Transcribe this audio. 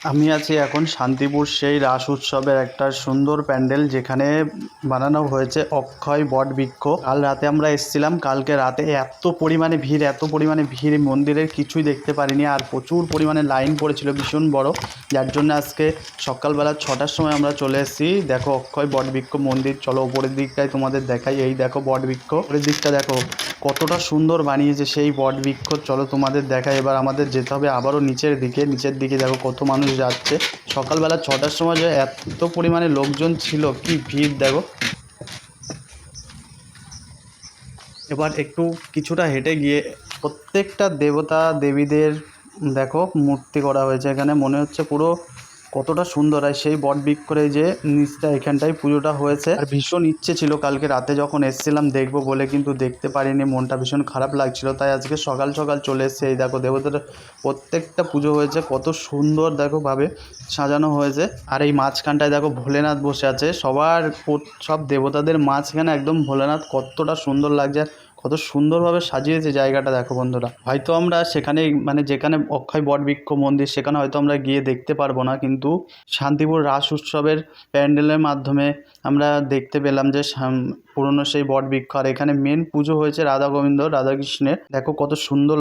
আমি আছি এখন শান্তিপুর সেই রাস উৎসবের একটা সুন্দর প্যান্ডেল যেখানে বানানো হয়েছে অক্ষয় বট বৃক্ষ। কাল রাতে আমরা এসেছিলাম, কালকে রাতে এত পরিমাণে ভিড়, এত পরিমাণে ভিড় মন্দিরের কিছুই দেখতে পারিনি আর প্রচুর পরিমাণে লাইন পড়েছিল, ভীষণ বড়। যার জন্য আজকে সকালবেলা ছটার সময় আমরা চলে এসেছি। দেখো অক্ষয় বট বৃক্ষ মন্দির, চলো ওপরের দিকটায় তোমাদের দেখাই। এই দেখো বট বৃক্ষ ওপরের দিকটা দেখো কতটা সুন্দর বানিয়েছে সেই বট বৃক্ষ। চলো তোমাদের দেখাই, এবার আমাদের যেতে হবে আবারও নিচের দিকে নিচের দিকে দেখো কত মানুষ যাচ্ছে সকালবেলা ছটার সময় যে এত পরিমাণে লোকজন ছিল, কি ভিড় দেখো। এবার একটু কিছুটা হেঁটে গিয়ে প্রত্যেকটা দেবতা দেবীদের দেখো, মূর্তি করা হয়েছে এখানে। মনে হচ্ছে পুরো কতটা সুন্দর। হয় সেই বট করে যে নিচটা, এখানটায় পুজোটা হয়েছে। আর ভীষণ ইচ্ছে ছিল কালকে রাতে যখন এসেছিলাম দেখব বলে, কিন্তু দেখতে পারিনি। মনটা ভীষণ খারাপ লাগছিল। তাই আজকে সকাল সকাল চলে এসেছে। এই দেখো, দেবতার প্রত্যেকটা পুজো হয়েছে। কত সুন্দর দেখো ভাবে সাজানো হয়েছে। আর এই মাঝখানটায় দেখো ভোলেনাথ বসে আছে। সবার সব দেবতাদের মাঝখানে একদম ভোলেনাথ কতটা সুন্দর লাগছে। কত সুন্দরভাবে সাজিয়েছে জায়গাটা দেখো বন্ধুরা। হয়তো আমরা সেখানে মানে যেখানে অক্ষয় বটবৃক্ষ মন্দির, সেখানে হয়তো আমরা গিয়ে দেখতে পারব না, কিন্তু শান্তিপুর রাস উৎসবের প্যান্ডেলের মাধ্যমে আমরা দেখতে পেলাম যে পুরনো সেই বটবৃক্ষ আর এখানে মেন পুজো হয়েছে রাধা গোবিন্দ রাধাকৃষ্ণের দেখো কত সুন্দর